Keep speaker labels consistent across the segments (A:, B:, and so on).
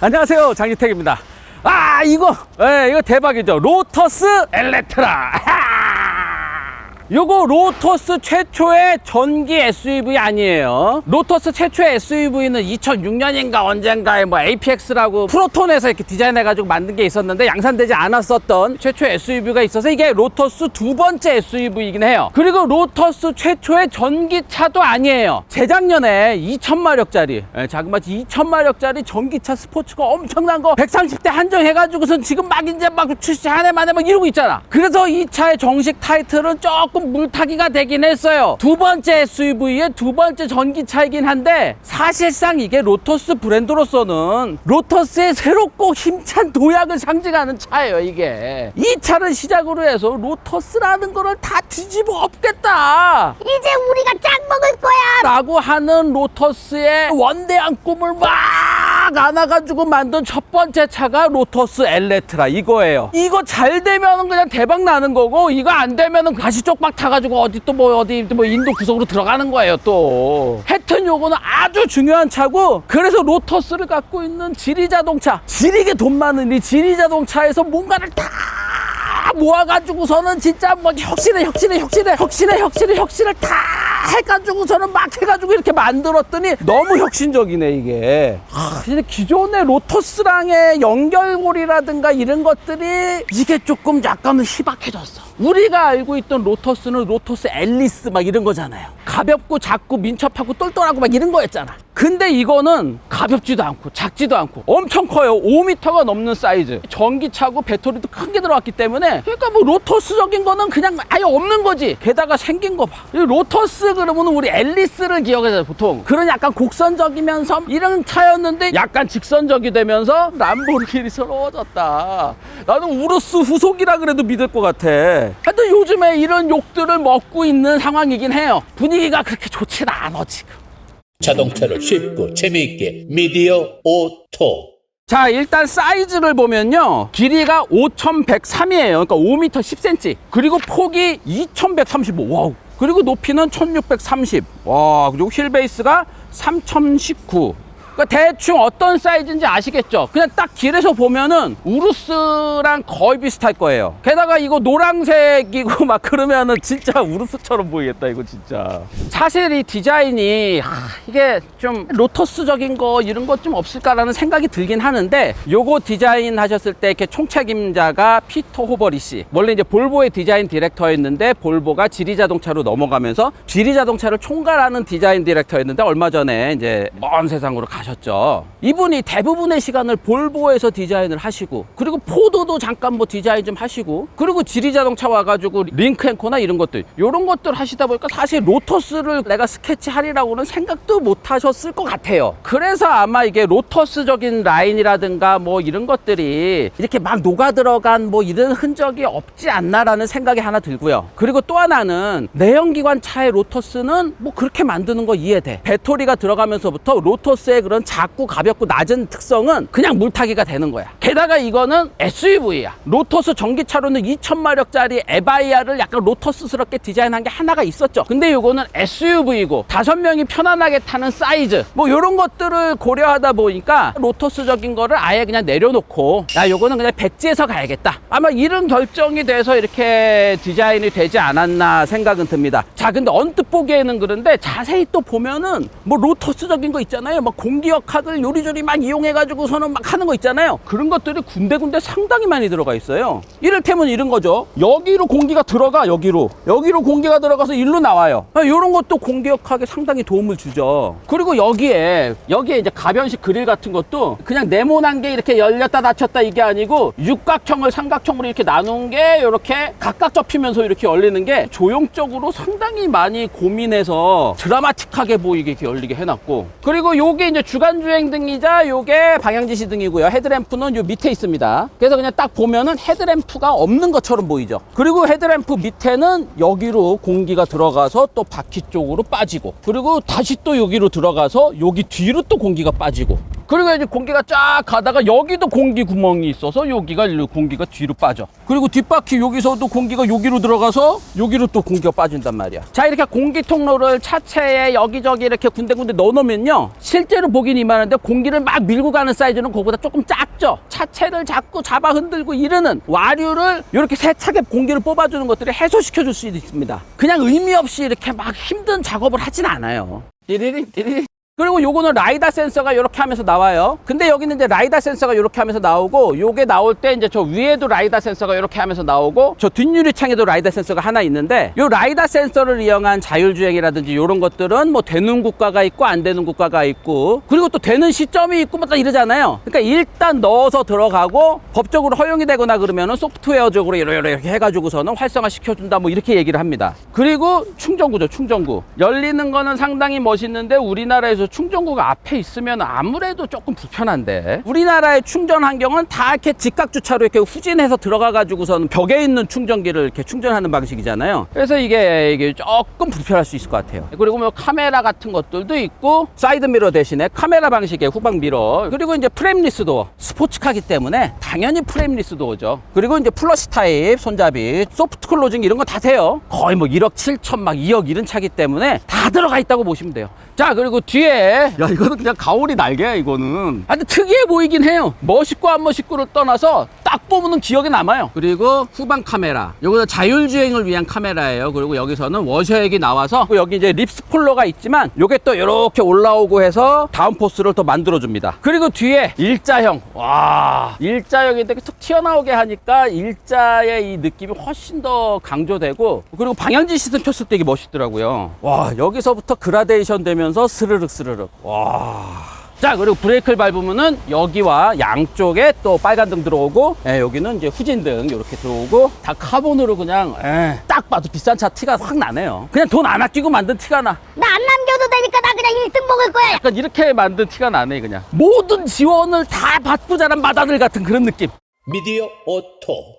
A: 안녕하세요 장기택입니다. 아 이거 예 이거 대박이죠. 로터스 엘레트라 요거 로터스 최초의 전기 SUV 아니에요. 로터스 최초의 SUV는 2006년인가 언젠가에 뭐 APX라고 프로톤에서 이렇게 디자인해 가지고 만든 게 있었는데 양산되지 않았었던 최초의 SUV가 있어서 이게 로터스 두 번째 SUV이긴 해요. 그리고 로터스 최초의 전기차도 아니에요. 재작년에 2000마력짜리, 자그마치 2000마력짜리 전기차 스포츠가 엄청난 거 130대 한정해 가지고선 지금 막 이제 막 출시 한 해만에 막 이러고 있잖아. 그래서 이 차의 정식 타이틀은 조금 물타기가 되긴 했어요. 두 번째 SUV의 두 번째 전기차이긴 한데 사실상 이게 로터스 브랜드로서는 로터스의 새롭고 힘찬 도약을 상징하는 차예요, 이게. 이 차를 시작으로 해서 로터스라는 거를 다 뒤집어 엎겠다.
B: 이제 우리가 짱 먹을 거야.
A: 라고 하는 로터스의 원대한 꿈을 막 안아가지고 만든 첫 번째 차가 로터스 엘레트라 이거예요. 이거 잘 되면은 그냥 대박 나는 거고 이거 안 되면은 다시 쪽박 타가지고 어디 또 뭐 어디 뭐 인도 구석으로 들어가는 거예요 또. 하여튼 요거는 아주 중요한 차고 그래서 로터스를 갖고 있는 지리 자동차 지리게 돈 많은 이 지리 자동차에서 뭔가를 다 모아가지고서는 진짜 뭐 혁신해 혁신해 혁신해 혁신해 혁신해 혁신을 다 해가지고서는 막 해가지고 이렇게 만들었더니 너무 혁신적이네 이게. 하, 근데 기존의 로터스랑의 연결고리라든가 이런 것들이 이게 조금 약간은 희박해졌어 우리가 알고 있던 로터스는 로터스 앨리스 막 이런 거잖아요. 가볍고 작고 민첩하고 똘똘하고 막 이런 거였잖아. 근데 이거는 가볍지도 않고 작지도 않고 엄청 커요. 5m가 넘는 사이즈. 전기차고 배터리도 큰 게 들어갔기 때문에 그러니까 뭐 로터스적인 거는 그냥 아예 없는 거지. 게다가 생긴 거 봐. 로터스 그러면 우리 앨리스를 기억하잖아요 보통. 그런 약간 곡선적이면서 이런 차였는데 약간 직선적이 되면서 람보르기니스러워졌다. 나는 우르스 후속이라 그래도 믿을 것 같아 하여튼 요즘에 이런 욕들을 먹고 있는 상황이긴 해요. 분위기가 그렇게 좋진 않아 지금.
C: 자동차를 쉽고 재미있게 미디어 오토.
A: 자 일단 사이즈를 보면요. 길이가 5103이에요. 그러니까 5m 10cm 그리고 폭이 2135 와우. 그리고 높이는 1630 와 그리고 휠 베이스가 3019 그러니까 대충 어떤 사이즈인지 아시겠죠? 그냥 딱 길에서 보면은 우루스랑 거의 비슷할 거예요. 게다가 이거 노란색이고 막 그러면은 진짜 우루스처럼 보이겠다 이거 진짜. 사실 이 디자인이 하, 이게 좀 로터스적인 거 이런 것 좀 없을까라는 생각이 들긴 하는데 요거 디자인 하셨을 때 이렇게 총책임자가 피터 호버리 씨. 원래 이제 볼보의 디자인 디렉터였는데 볼보가 지리 자동차로 넘어가면서 지리 자동차를 총괄하는 디자인 디렉터였는데 얼마 전에 이제 먼 세상으로 가 셨죠. 이분이 대부분의 시간을 볼보에서 디자인을 하시고 그리고 포도도 잠깐 뭐 디자인 좀 하시고 그리고 지리 자동차 와가지고 링크앤코나 이런 것들 이런 것들 하시다 보니까 사실 로터스를 내가 스케치하리라고는 생각도 못 하셨을 것 같아요. 그래서 아마 이게 로터스적인 라인이라든가 뭐 이런 것들이 이렇게 막 녹아 들어간 뭐 이런 흔적이 없지 않나라는 생각이 하나 들고요. 그리고 또 하나는 내연기관 차의 로터스는 뭐 그렇게 만드는 거 이해돼. 배터리가 들어가면서부터 로터스의 그런 작고 가볍고 낮은 특성은 그냥 물타기가 되는 거야. 게다가 이거는 SUV야. 로터스 전기차로는 2000마력짜리 에바이아를 약간 로터스스럽게 디자인한 게 하나가 있었죠. 근데 이거는 SUV이고 다섯 명이 편안하게 타는 사이즈 뭐 이런 것들을 고려하다 보니까 로터스적인 거를 아예 그냥 내려놓고 야 요거는 그냥 백지에서 가야겠다. 아마 이런 결정이 돼서 이렇게 디자인이 되지 않았나 생각은 듭니다. 자 근데 언뜻 보기에는 그런데 자세히 또 보면은 뭐 로터스적인 거 있잖아요. 막 공기 역 카드를 요리조리 막 이용해가지고서는 막 하는 거 있잖아요. 그런 것들이 군데군데 상당히 많이 들어가 있어요. 이를테면 이런 거죠. 여기로 공기가 들어가 여기로 여기로 공기가 들어가서 일로 나와요. 이런 것도 공기역학에 상당히 도움을 주죠. 그리고 여기에 여기에 이제 가변식 그릴 같은 것도 그냥 네모난 게 이렇게 열렸다 닫혔다 이게 아니고 육각형을 삼각형으로 이렇게 나눈 게 이렇게 각각 접히면서 이렇게 열리는 게 조형적으로 상당히 많이 고민해서 드라마틱하게 보이게 이렇게 열리게 해놨고 그리고 요게 이제 주간 주행 등이자 요게 방향 지시 등이고요. 헤드램프는 요 밑에 있습니다. 그래서 그냥 딱 보면은 헤드램프가 없는 것처럼 보이죠. 그리고 헤드램프 밑에는 여기로 공기가 들어가서 또 바퀴 쪽으로 빠지고 그리고 다시 또 여기로 들어가서 여기 뒤로 또 공기가 빠지고 그리고 이제 공기가 쫙 가다가 여기도 공기 구멍이 있어서 여기가 공기가 뒤로 빠져. 그리고 뒷바퀴 여기서도 공기가 여기로 들어가서 여기로 또 공기가 빠진단 말이야. 자, 이렇게 공기 통로를 차체에 여기저기 이렇게 군데군데 넣어 놓으면요. 실제로 보긴 이만한데 공기를 막 밀고 가는 사이즈는 그거보다 조금 작죠. 차체를 자꾸 잡아 흔들고 이르는 와류를 이렇게 세차게 공기를 뽑아주는 것들이 해소시켜 줄 수 있습니다. 그냥 의미 없이 이렇게 막 힘든 작업을 하진 않아요. 띠리링 띠리링. 그리고 요거는 라이다 센서가 이렇게 하면서 나와요. 근데 여기는 이제 라이다 센서가 이렇게 하면서 나오고 요게 나올 때 이제 저 위에도 라이다 센서가 이렇게 하면서 나오고 저 뒷유리 창에도 라이다 센서가 하나 있는데 요 라이다 센서를 이용한 자율주행이라든지 이런 것들은 뭐 되는 국가가 있고 안 되는 국가가 있고 그리고 또 되는 시점이 있고 뭐다 이러잖아요. 그러니까 일단 넣어서 들어가고 법적으로 허용이 되거나 그러면은 소프트웨어적으로 이렇게 해가지고서는 활성화 시켜준다 뭐 이렇게 얘기를 합니다. 그리고 충전구죠 충전구 열리는 거는 상당히 멋있는데 우리나라에서 충전구가 앞에 있으면 아무래도 조금 불편한데 우리나라의 충전 환경은 다 이렇게 직각 주차로 이렇게 후진해서 들어가 가지고서는 벽에 있는 충전기를 이렇게 충전하는 방식이잖아요. 그래서 이게 이게 조금 불편할 수 있을 것 같아요. 그리고 뭐 카메라 같은 것들도 있고 사이드 미러 대신에 카메라 방식의 후방 미러 그리고 이제 프레임리스 도어 스포츠카기 때문에 당연히 프레임리스 도어죠. 그리고 이제 플러시 타입 손잡이 소프트 클로징 이런 거 다 돼요. 거의 뭐 1억 7천 막 2억 이런 차기 때문에 다 들어가 있다고 보시면 돼요. 자 그리고 뒤에. 야 이거는 그냥 가오리 날개야 이거는. 아주 특이해 보이긴 해요. 멋있고 안 멋있고를 떠나서 딱 보면은 기억에 남아요. 그리고 후방 카메라. 요거는 자율주행을 위한 카메라예요. 그리고 여기서는 워셔액이 나와서 여기 이제 립스 폴러가 있지만 요게 또 이렇게 올라오고 해서 다운포스를 또 만들어 줍니다. 그리고 뒤에 일자형. 와 일자형인데 툭 튀어나오게 하니까 일자의 이 느낌이 훨씬 더 강조되고 그리고 방향지 시스템 켰을 때 이게 멋있더라고요. 와 여기서부터 그라데이션 되면 서 스르륵 스르륵. 와. 자 그리고 브레이크를 밟으면은 여기와 양쪽에 또 빨간 등 들어오고 예, 여기는 이제 후진 등 이렇게 들어오고 다 카본으로 그냥 예, 딱 봐도 비싼 차 티가 확 나네요. 그냥 돈 안 아끼고 만든 티가 나.
B: 나 안 남겨도 되니까 나 그냥 1등 먹을 거야.
A: 약간 이렇게 만든 티가 나네 그냥. 모든 지원을 다 받고 자란 마다들 같은 그런 느낌.
C: 미디어 오토.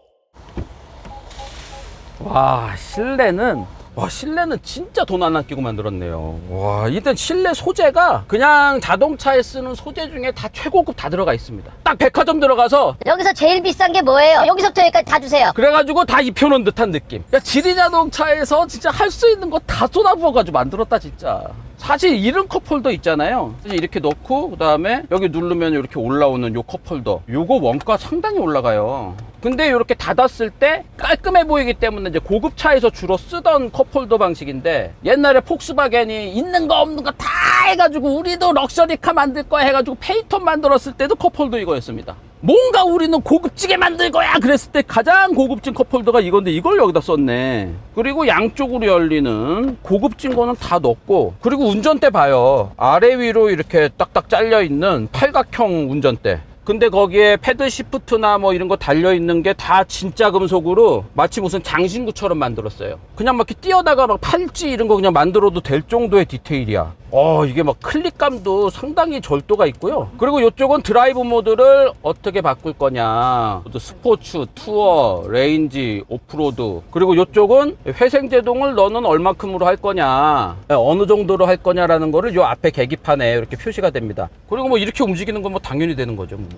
A: 와 실내는 와 실내는 진짜 돈 안 아끼고 만들었네요. 와 일단 실내 소재가 그냥 자동차에 쓰는 소재 중에 다 최고급 다 들어가 있습니다. 딱 백화점 들어가서
B: 여기서 제일 비싼 게 뭐예요? 여기서부터 여기까지 다 주세요.
A: 그래가지고 다 입혀놓은 듯한 느낌. 야 지리 자동차에서 진짜 할 수 있는 거 다 쏟아부어가지고 만들었다 진짜. 사실 이런 컵홀더 있잖아요. 이렇게 넣고 그 다음에 여기 누르면 이렇게 올라오는 요 컵홀더. 요거 원가 상당히 올라가요 근데 이렇게 닫았을 때 깔끔해 보이기 때문에 이제 고급차에서 주로 쓰던 컵홀더 방식인데 옛날에 폭스바겐이 있는 거 없는 거 다 해가지고 우리도 럭셔리카 만들 거야 해가지고 페이톤 만들었을 때도 컵홀더 이거였습니다. 뭔가 우리는 고급지게 만들 거야 그랬을 때 가장 고급진 컵홀더가 이건데 이걸 여기다 썼네. 그리고 양쪽으로 열리는 고급진 거는 다 넣고 그리고 운전대 봐요. 아래 위로 이렇게 딱딱 잘려 있는 팔각형 운전대 근데 거기에 패드 시프트나 뭐 이런 거 달려 있는 게 다 진짜 금속으로 마치 무슨 장신구처럼 만들었어요. 그냥 막 이렇게 뛰어다가 막 팔찌 이런 거 그냥 만들어도 될 정도의 디테일이야. 어, 이게 막 클릭감도 상당히 절도가 있고요. 그리고 이쪽은 드라이브 모드를 어떻게 바꿀 거냐. 또 스포츠, 투어, 레인지, 오프로드. 그리고 이쪽은 회생 제동을 너는 얼마큼으로 할 거냐. 어느 정도로 할 거냐라는 거를 요 앞에 계기판에 이렇게 표시가 됩니다. 그리고 뭐 이렇게 움직이는 건 뭐 당연히 되는 거죠. 뭐.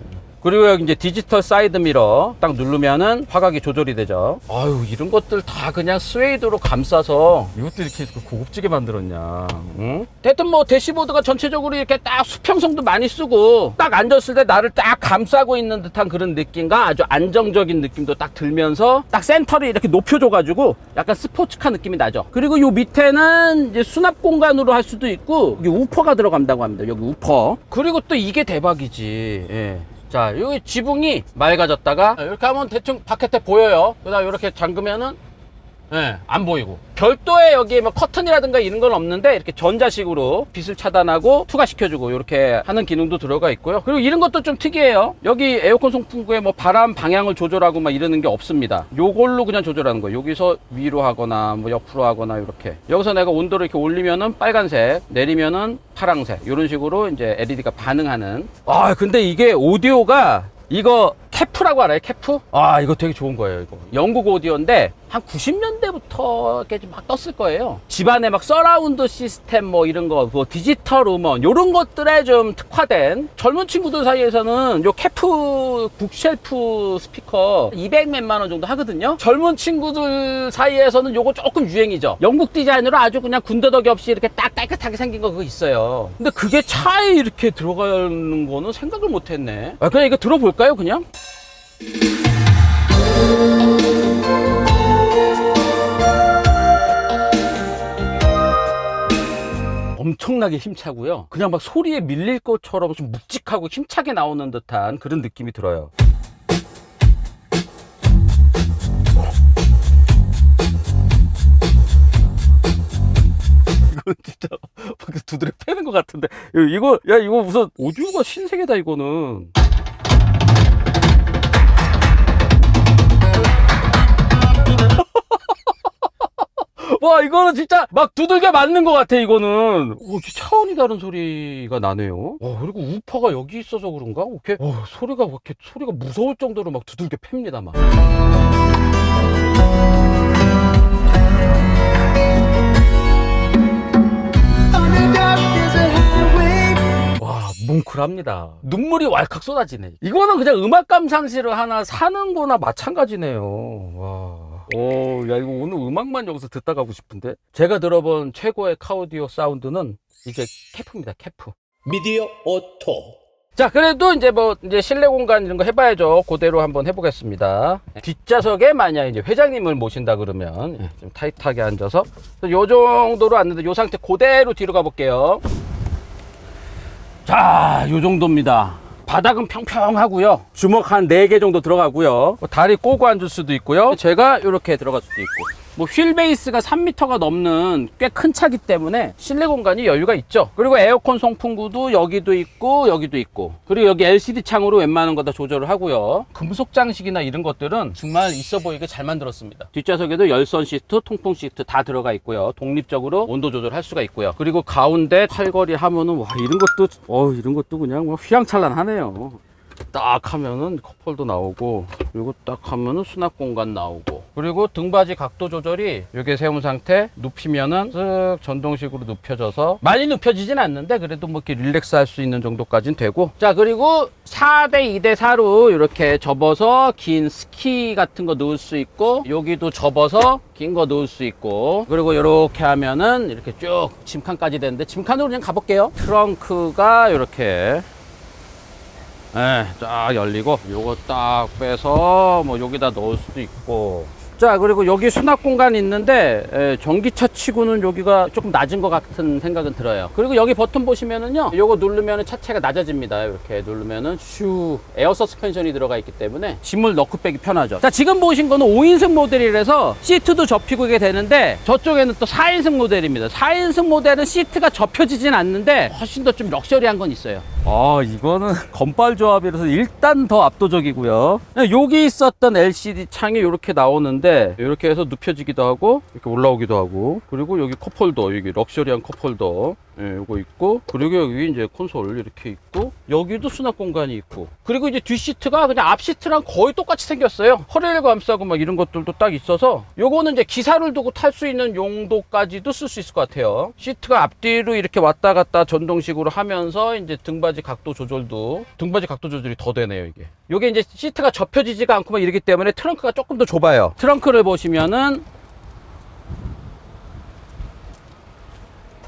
A: 그리고 여기 이제 디지털 사이드 미러 딱 누르면은 화각이 조절이 되죠. 아유 이런 것들 다 그냥 스웨이드로 감싸서 이것도 이렇게 고급지게 만들었냐. 응? 하여튼 뭐 대시보드가 전체적으로 이렇게 딱 수평성도 많이 쓰고 딱 앉았을 때 나를 딱 감싸고 있는 듯한 그런 느낌과 아주 안정적인 느낌도 딱 들면서 딱 센터를 이렇게 높여줘가지고 약간 스포츠카 느낌이 나죠. 그리고 요 밑에는 이제 수납 공간으로 할 수도 있고 여기 우퍼가 들어간다고 합니다. 여기 우퍼. 그리고 또 이게 대박이지. 예. 자, 여기 지붕이 맑아졌다가 이렇게 하면 대충 바깥에 보여요. 그다음 이렇게 잠그면은 예, 안 보이고. 별도의 여기에 뭐 커튼이라든가 이런 건 없는데 이렇게 전자식으로 빛을 차단하고 투과시켜주고 이렇게 하는 기능도 들어가 있고요. 그리고 이런 것도 좀 특이해요. 여기 에어컨 송풍구에 뭐 바람 방향을 조절하고 막 이러는 게 없습니다. 요걸로 그냥 조절하는 거예요. 여기서 위로 하거나 뭐 옆으로 하거나 이렇게. 여기서 내가 온도를 이렇게 올리면은 빨간색, 내리면은 파랑색. 이런 식으로 이제 LED가 반응하는. 아, 근데 이게 오디오가 이거 캐프라고 알아요? 캐프? 아, 이거 되게 좋은 거예요, 이거. 영국 오디오인데 한 90년대부터 이렇게 막 떴을 거예요. 집안에 막 서라운드 시스템 뭐 이런 거, 뭐 디지털 음원 요런 것들에 좀 특화된 젊은 친구들 사이에서는 요 캐프 북쉘프 스피커 200 몇만 원 정도 하거든요. 젊은 친구들 사이에서는 요거 조금 유행이죠. 영국 디자인으로 아주 그냥 군더더기 없이 이렇게 딱 깨끗하게 생긴 거 그거 있어요. 근데 그게 차에 이렇게 들어가는 거는 생각을 못 했네. 아, 그냥 이거 들어볼까요, 그냥? 엄청나게 힘차고요. 그냥 막 소리에 밀릴 것처럼 좀 묵직하고 힘차게 나오는 듯한 그런 느낌이 들어요. 진짜 두드려 패는 것 같은데 이거 야 이거 무슨 오디오가 신세계다 이거는. 와 이거는 진짜 막 두들겨 맞는 것 같아 이거는 오, 차원이 다른 소리가 나네요 와 그리고 우퍼가 여기 있어서 그런가 이렇게 와, 소리가 왜 이렇게 소리가 무서울 정도로 막 두들겨 팹니다 막 와, 뭉클합니다. 눈물이 왈칵 쏟아지네. 이거는 그냥 음악 감상실을 하나 사는 거나 마찬가지네요. 와. 오, 야, 이거 오늘 음악만 여기서 듣다 가고 싶은데? 제가 들어본 최고의 카오디오 사운드는 이게 캐프입니다, 캐프.
C: 미디어 오토
A: 자, 그래도 이제 뭐, 이제 실내 공간 이런 거 해봐야죠. 그대로 한번 해보겠습니다. 뒷좌석에 만약 이제 회장님을 모신다 그러면 예, 좀 타이트하게 앉아서 요 정도로 앉는데 요 상태 그대로 뒤로 가볼게요. 자, 요 정도입니다. 바닥은 평평하고요. 주먹 한 4개 정도 들어가고요. 뭐 다리 꼬고 앉을 수도 있고요. 제가 이렇게 들어갈 수도 있고. 뭐 휠 베이스가 3m가 넘는 꽤 큰 차기 때문에 실내 공간이 여유가 있죠. 그리고 에어컨 송풍구도 여기도 있고 여기도 있고. 그리고 여기 LCD 창으로 웬만한 거 다 조절을 하고요. 금속 장식이나 이런 것들은 정말 있어 보이게 잘 만들었습니다. 뒷좌석에도 열선 시트, 통풍 시트 다 들어가 있고요. 독립적으로 온도 조절할 수가 있고요. 그리고 가운데 칼걸이 하면은 와 이런 것도 어 이런 것도 그냥 뭐 휘황찬란하네요. 딱 하면은 컵홀도 나오고 그리고 딱 하면은 수납 공간 나오고 그리고 등받이 각도 조절이 이게 세운 상태 눕히면은 쓱 전동식으로 눕혀져서 많이 눕혀지진 않는데 그래도 뭐 이렇게 릴렉스 할 수 있는 정도까지는 되고. 자 그리고 4대 2대 4로 이렇게 접어서 긴 스키 같은 거 넣을 수 있고 여기도 접어서 긴 거 넣을 수 있고. 그리고 이렇게 하면은 이렇게 쭉 짐칸까지 되는데 짐칸으로 그냥 가볼게요. 트렁크가 이렇게. 네, 쫙 열리고 요거 딱 빼서 뭐 여기다 넣을 수도 있고 자 그리고 여기 수납 공간이 있는데 에, 전기차 치고는 여기가 조금 낮은 것 같은 생각은 들어요. 그리고 여기 버튼 보시면은요 요거 누르면은 차체가 낮아집니다. 이렇게 누르면은 슈 에어 서스펜션이 들어가 있기 때문에 짐을 넣고 빼기 편하죠. 자 지금 보신 거는 5인승 모델이라서 시트도 접히고 이게 되는데 저쪽에는 또 4인승 모델입니다. 4인승 모델은 시트가 접혀지진 않는데 훨씬 더 좀 럭셔리한 건 있어요. 아 이거는 건빨 조합이라서 일단 더 압도적이고요. 여기 있었던 LCD 창이 이렇게 나오는데 이렇게 해서 눕혀지기도 하고 이렇게 올라오기도 하고 그리고 여기 컵홀더 여기 럭셔리한 컵홀더 예, 요거 있고 그리고 여기 이제 콘솔 이렇게 있고 여기도 수납 공간이 있고. 그리고 이제 뒷 시트가 그냥 앞 시트랑 거의 똑같이 생겼어요. 허리를 감싸고 막 이런 것들도 딱 있어서 요거는 이제 기사를 두고 탈 수 있는 용도까지도 쓸 수 있을 것 같아요. 시트가 앞뒤로 이렇게 왔다 갔다 전동식으로 하면서 이제 등받이 각도 조절도 등받이 각도 조절이 더 되네요 이게. 요게 이제 시트가 접혀지지가 않고 막 이러기 때문에 트렁크가 조금 더 좁아요. 트렁크를 보시면은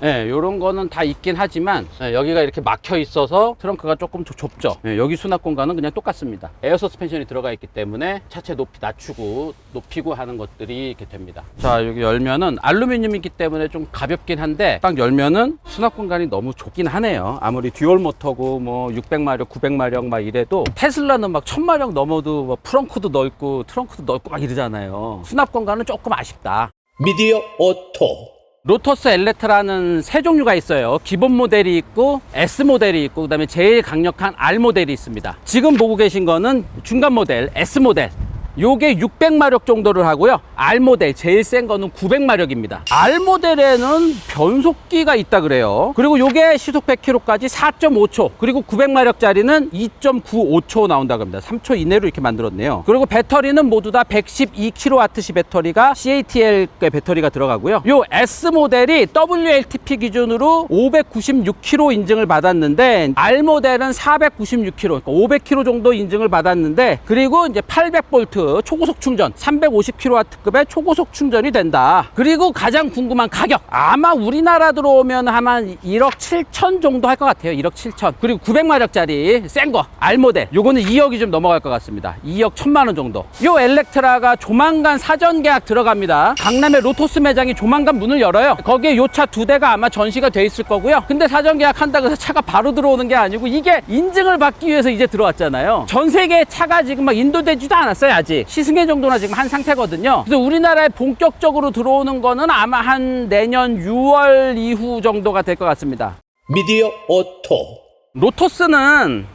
A: 예, 요런 거는 다 있긴 하지만 예, 여기가 이렇게 막혀 있어서 트렁크가 조금 좁- 좁죠. 예, 여기 수납 공간은 그냥 똑같습니다. 에어 서스펜션이 들어가 있기 때문에 차체 높이 낮추고 높이고 하는 것들이 이렇게 됩니다. 자, 여기 열면은 알루미늄이기 때문에 좀 가볍긴 한데 딱 열면은 수납 공간이 너무 좁긴 하네요. 아무리 듀얼 모터고 뭐 600마력, 900마력 막 이래도 테슬라는 막 1000마력 넘어도 뭐 프렁크도 넓고 트렁크도 넓고 막 이러잖아요. 수납 공간은 조금 아쉽다.
C: 미디어 오토
A: 로터스 엘레트라는 세 종류가 있어요. 기본 모델이 있고 S 모델이 있고 그다음에 제일 강력한 R 모델이 있습니다. 지금 보고 계신 거는 중간 모델 S 모델. 요게 600마력 정도를 하고요. R 모델 제일 센 거는 900마력입니다. R 모델에는 변속기가 있다 그래요. 그리고 요게 시속 100km까지 4.5초. 그리고 900마력짜리는 2.95초 나온다고 합니다. 3초 이내로 이렇게 만들었네요. 그리고 배터리는 모두 다 112kWh 배터리가 CATL 배터리가 들어가고요. 요 S 모델이 WLTP 기준으로 596km 인증을 받았는데 R 모델은 496km, 그러니까 500km 정도 인증을 받았는데 그리고 이제 800V 초고속 충전, 350kW급의 초고속 충전이 된다. 그리고 가장 궁금한 가격. 아마 우리나라 들어오면 한 1억 7천 정도 할 것 같아요. 1억 7천. 그리고 900마력짜리 센 거, R 모델. 요거는 2억이 좀 넘어갈 것 같습니다. 2억 1천만 원 정도. 요 엘렉트라가 조만간 사전 계약 들어갑니다. 강남의 로토스 매장이 조만간 문을 열어요. 거기에 요 차 두 대가 아마 전시가 돼 있을 거고요. 근데 사전 계약한다고 해서 차가 바로 들어오는 게 아니고 이게 인증을 받기 위해서 이제 들어왔잖아요. 전 세계 차가 지금 막 인도되지도 않았어요, 아직. 시승회 정도나 지금 한 상태거든요. 그래서 우리나라에 본격적으로 들어오는 거는 아마 한 내년 6월 이후 정도가 될 것 같습니다.
C: 미디어 오토
A: 로토스는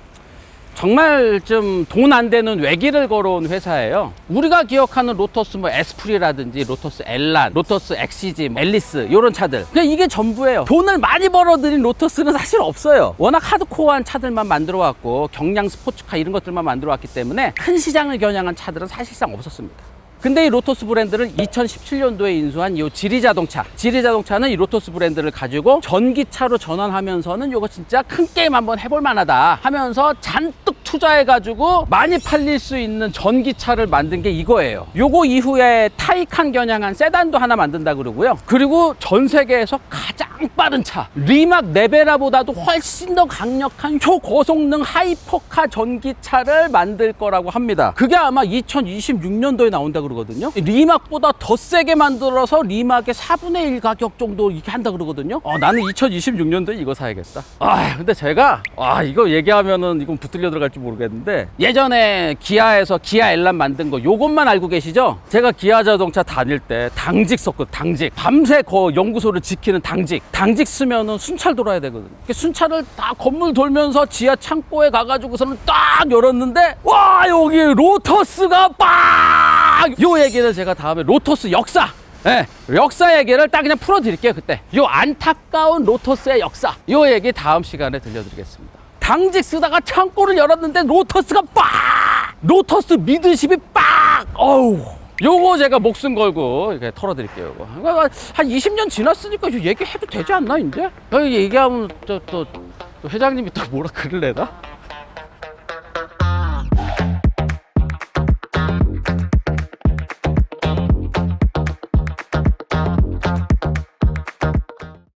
A: 정말 좀 돈 안 되는 외길을 걸어온 회사예요. 우리가 기억하는 로터스 뭐 에스프리라든지 로터스 엘란, 로터스 엑시지, 뭐 앨리스 이런 차들. 그냥 이게 전부예요. 돈을 많이 벌어들인 로터스는 사실 없어요. 워낙 하드코어한 차들만 만들어 왔고 경량 스포츠카 이런 것들만 만들어 왔기 때문에 큰 시장을 겨냥한 차들은 사실상 없었습니다. 근데 이 로토스 브랜드를 2017년도에 인수한 이 지리 자동차. 지리 자동차는 이 로토스 브랜드를 가지고 전기차로 전환하면서는 이거 진짜 큰 게임 한번 해볼 만하다 하면서 잔뜩 투자해가지고 많이 팔릴 수 있는 전기차를 만든 게 이거예요. 요거 이후에 타이칸 겨냥한 세단도 하나 만든다 그러고요. 그리고 전 세계에서 가장 빠른 차. 리막 네베라보다도 훨씬 더 강력한 초고성능 하이퍼카 전기차를 만들 거라고 합니다. 그게 아마 2026년도에 나온다 그러거든요. 리막보다 더 세게 만들어서 리막의 4분의 1 가격 정도 이렇게 한다 그러거든요. 어, 나는 2026년도에 이거 사야겠다. 아, 근데 제가 아, 이거 얘기하면은 이건 붙들려 들어갈지 모르겠는데 예전에 기아에서 기아 엘란 만든 거 요것만 알고 계시죠? 제가 기아 자동차 다닐 때 당직 썼거든. 당직. 밤새 그 연구소를 지키는 당직. 당직 쓰면은 순찰 돌아야 되거든. 그 순찰을 다 건물 돌면서 지하 창고에 가가지고서는 딱 열었는데 와 여기 로터스가 빡! 요 얘기는 제가 다음에 로터스 역사 예, 역사 얘기를 딱 그냥 풀어드릴게요, 그때. 요 안타까운 로터스의 역사. 요 얘기 다음 시간에 들려드리겠습니다. 당직 쓰다가 창고를 열었는데 로터스가 빡! 로터스 미드십이 빡! 어우. 요거 제가 목숨 걸고 이렇게 털어드릴게요, 요거. 한 20년 지났으니까 얘기해도 되지 않나, 이제? 여기 얘기하면 또, 또, 또 회장님이 또 뭐라 그럴래나?